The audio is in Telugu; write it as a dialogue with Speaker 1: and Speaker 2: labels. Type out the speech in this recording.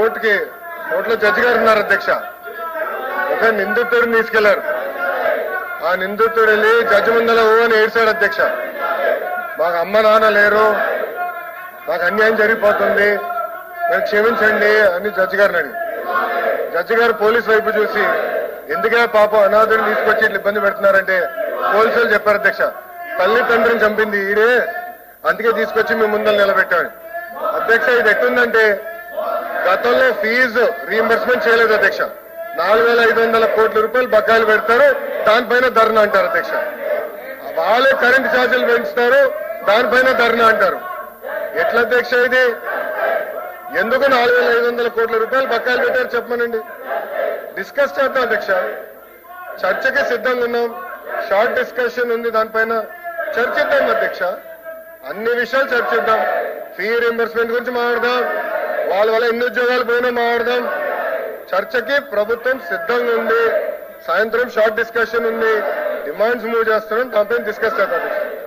Speaker 1: కోర్టుకి కోర్టులో జడ్జి గారు ఉన్నారు అధ్యక్ష. ఒక నిందితుడిని తీసుకెళ్ళారు. ఆ నిందితుడు వెళ్ళి జడ్జి ముందర ఓ అని ఏడ్చాడు అధ్యక్ష. మాకు అమ్మ నాన్న లేరు. నాకు అన్యాయం జరిగిపోతుంది. నేను క్షమించండి అని జడ్జి గారిని అడిగి జడ్జి గారు పోలీస్ వైపు చూసి ఎందుకే పాపం అనాథుడిని తీసుకొచ్చి ఇట్లా ఇబ్బంది పెడుతున్నారంటే? పోలీసులు చెప్పారు అధ్యక్ష. తల్లి తండ్రిని చంపింది ఈడే. అందుకే తీసుకొచ్చి మీ ముందర నిలబెట్టామని అధ్యక్ష ఇది ఎట్టుందంటే గతంలో ఫీజు రీఎంబర్స్మెంట్ చేయలేదు అధ్యక్ష. నాలుగు వేల ఐదు వందల కోట్ల రూపాయలు బకాయిలు పెడతారు దానిపైన ధర్నా అంటారు అధ్యక్ష. వాళ్ళే కరెంట్ ఛార్జీలు పెంచుతారు దానిపైన ధర్నా అంటారు. ఎట్లా అధ్యక్ష ఇది? ఎందుకు నాలుగు వేల ఐదు వందల కోట్ల రూపాయలు బకాయిలు పెట్టారు చెప్పమనండి. డిస్కస్ చేద్దాం అధ్యక్ష. చర్చకి సిద్ధంగా ఉన్నాం. షార్ట్ డిస్కషన్ ఉంది దానిపైన. చర్చిద్దాం అధ్యక్ష. అన్ని విషయాలు చర్చిద్దాం. ఫీ రీఎంబర్స్మెంట్ గురించి మాట్లాడదాం. వాళ్ళ వల్ల ఎన్ని ఉద్యోగాలు పోయినా మాట్లాడదాం. చర్చకి ప్రభుత్వం సిద్ధంగా ఉంది. సాయంత్రం షార్ట్ డిస్కషన్ ఉంది. డిమాండ్స్ మూవ్ చేస్తున్నాం. దానిపైన డిస్కస్ చేద్దాం.